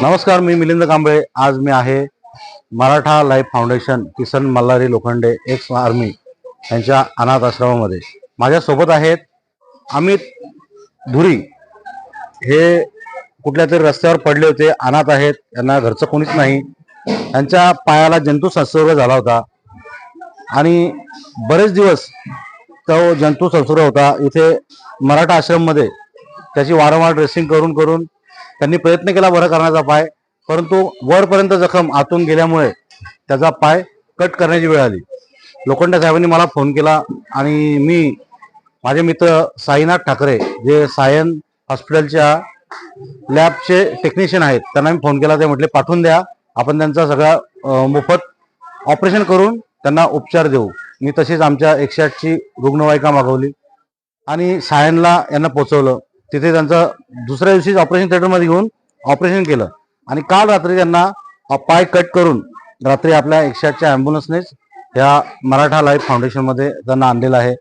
नमस्कार मी मिलिंद कांबळे. आज मी आहे Maratha life foundation Kisan Malhari Lokhande ex army यांच्या अनाथ आश्रमामध्ये. माझ्यासोबत आहेत अमित धुरी. हे कुठल्या तरी रस्त्यावर पडले होते अनाथ आहेत यांना घरचं कोणीच नाही. त्यांच्या पायाला जंतू संसर्ग झाला होता. आणि बरेच दिवस तो जंतू संसर्ग होता. इथे मराठा आश्रममध्ये त्याची वारंवार ड्रेसिंग करून करून त्यांनी प्रयत्न केला बरं करण्याचा पाय परंतु वरपर्यंत जखम आतून गेल्यामुळे त्याचा पाय कट करण्याची वेळ आली. लोखंडे साहेबांनी मला फोन केला आणि मी माझे मित्र साईनाथ ठाकरे जे सायन हॉस्पिटलच्या लॅबचे टेक्निशियन आहेत त्यांना मी फोन केला ते म्हटले पाठवून द्या आपण त्यांचा सगळा मोफत ऑपरेशन करून त्यांना उपचार देऊ. मी तशीच आमच्या एकशे आठची रुग्णवाहिका मागवली आणि सायनला यांना पोचवलं. तिथे त्यांचं दुसऱ्या दिवशीच ऑपरेशन थिएटरमध्ये घेऊन ऑपरेशन केलं. आणि काल रात्री त्यांना पाय कट करून रात्री आपल्या एकशे आठच्या ॲम्ब्युलन्सनेच ह्या मराठा लाईफ फाउंडेशनमध्ये त्यांना आणलेलं आहे.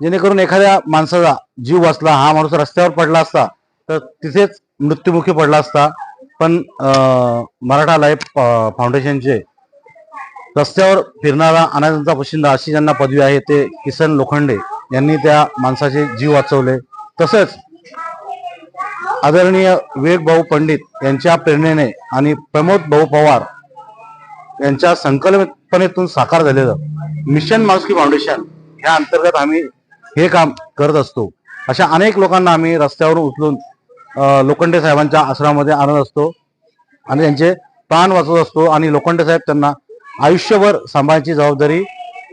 जेणेकरून एखाद्या माणसाचा जीव वाचला हा माणूस रस्त्यावर पडला असता तर तिथेच मृत्युमुखी पडला असता. पण मराठा लाईफ फाउंडेशनचे रस्त्यावर फिरणारा अनाथांचा पशिंदा अशी ज्यांना पदवी आहे ते किसन लोखंडे यांनी त्या माणसाचे जीव वाचवले. तसंच आदरणीय विवेक भाऊ पंडित यांच्या प्रेरणेने आणि प्रमोद भाऊ पवार यांच्या संकल्पनेतून साकार झालेलं मिशन मास्की फाउंडेशन ह्या अंतर्गत आम्ही हे काम करत असतो. अशा अनेक लोकांना आम्ही रस्त्यावरून उचलून लोखंडे साहेबांच्या आश्रमामध्ये आणत असतो आणि त्यांचे प्राण वाचवत असतो आणि लोखंडे साहेब त्यांना आयुष्यभर सांभाळची जबाबदारी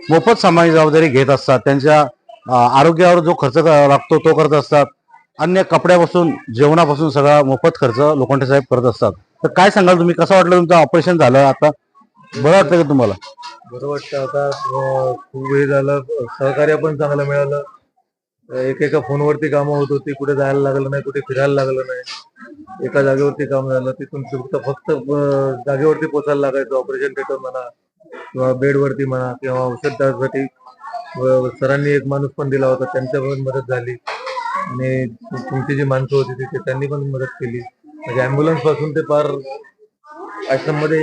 मोफत सांभाळची जबाबदारी घेत असतात. त्यांच्या आरोग्यावर जो खर्च लागतो तो करत असतात. अन्य कपड्यापासून जेवणापासून सगळा मोफत खर्च लोखंडे साहेब करत असतात. तर काय सांगाल तुम्ही? कसं वाटलं तुमचं ऑपरेशन झालं आता? बरं वाटतं का तुम्हाला? बरं वाटतं आता खूप वेळ झालं. सहकार्य पण चांगलं मिळालं. एकेका फोनवरती कामं होत होती. कुठे जायला लागलं नाही कुठे फिरायला लागलं नाही. एका जागेवरती काम झालं. तिथून फक्त फक्त जागेवरती पोचायला लागायचं. ऑपरेशन थिएटर म्हणा किंवा बेडवरती म्हणा किंवा औषधासाठी सरांनी एक माणूस पण दिला होता. त्यांच्या पण मदत झाली. आणि तु- तुमची जी माणसं होती तिथे त्यांनी पण मदत केली. म्हणजे अँब्युलन्सपासून ते पार आश्रममध्ये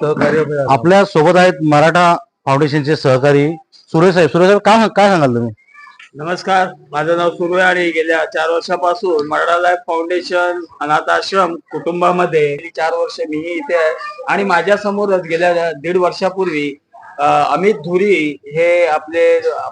सहकार्य आपल्यासोबत आहेत मराठा फाउंडेशनचे सहकारी सुरेश साहेब. सुरेश साहेब काय काय सांगाल तुम्ही? नमस्कार. माझं नाव सुरू आहे आणि गेल्या चार वर्षापासून मराठा लाईफ फाउंडेशन अनाथ आश्रम कुटुंबामध्ये चार वर्ष मीही इथे आहे. आणि माझ्या समोरच गेल्या दीड वर्षापूर्वी अमित धुरी हे आपले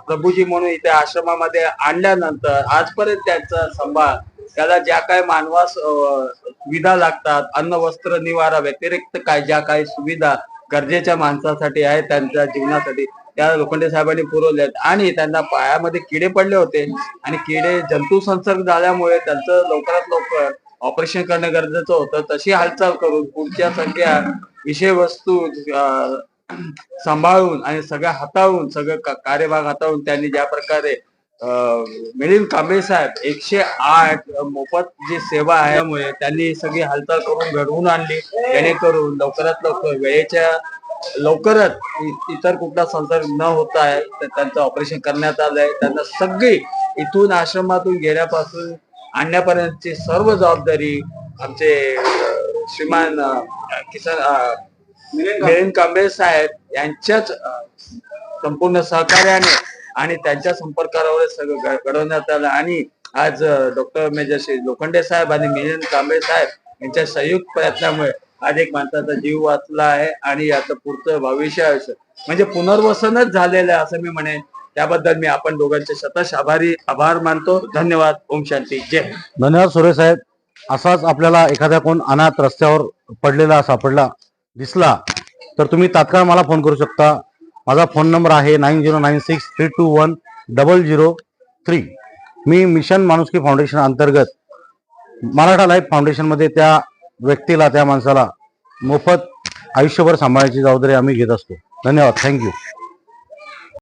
प्रभूजी म्हणून इथे आश्रमामध्ये आणल्यानंतर आजपर्यंत त्यांचा सांभाळ त्याला ज्या काय मानवास सुविधा लागतात अन्न वस्त्र निवारा व्यतिरिक्त काय ज्या काही सुविधा गरजेच्या माणसासाठी आहेत त्यांच्या जीवनासाठी त्या लोखंडे साहेबांनी पुरवल्यात. आणि त्यांना पायामध्ये किडे पडले होते. आणि किडे जंतू संसर्ग झाल्यामुळे त्यांचं लवकरात लवकर ऑपरेशन करणं गरजेचं होतं. तशी हालचाल करून पुढच्या सगळ्या विषय वस्तू सांभाळून आणि सगळं हाताळून सगळं का- कार्यभाग हाताळून त्यांनी ज्या प्रकारे मिलिंद कांबळे साहेब एकशे आठ मोफत जी सेवा आहे त्यामुळे त्यांनी सगळी हालचाल करून घडवून आणली. जेणेकरून लवकरात लवकर वेळेच्या लवकरच इतर कुठला संसर्ग न होता आहे तर त्यांचं ऑपरेशन करण्यात आलंय. त्यांना सगळी इथून आश्रमातून गेल्यापासून आणण्यापर्यंतची सर्व जबाबदारी आमचे श्रीमान किसन मिलिंद कांबळे साहेब यांच्याच संपूर्ण सहकार्याने आणि त्यांच्या संपर्कावर सगळं घडवण्यात आलं. आणि आज डॉक्टर मेजर श्री लोखंडे साहेब आणि मिलिंद कांबळे साहेब यांच्या संयुक्त प्रयत्नामुळे आज एक माणसाचा जीव वाचला आहे आणि याचं पुढचं भविष्य आयुष्य म्हणजे पुनर्वसनच झालेलं आहे असं मी म्हणेन. त्याबद्दल मी आपण दोघांचे शतश आभारी आभार मानतो. धन्यवाद. ओम शांती. जय. धन्यवाद सुरेश साहेब. असाच आपल्याला एखाद्या कोण अनाथ रस्त्यावर पडलेला सापडला. दिसला तर तुम्ही तात्काळ मला फोन करू शकता. माझा फोन नंबर आहे nine zero nine six three two one double zero three मी मिशन माणुसकी फाउंडेशन अंतर्गत मराठा लाईफ फाउंडेशनमध्ये त्या व्यक्तीला त्या माणसाला मोफत आयुष्यभर सांभाळायची जबाबदारी आम्ही घेत असतो. धन्यवाद. थँक्यू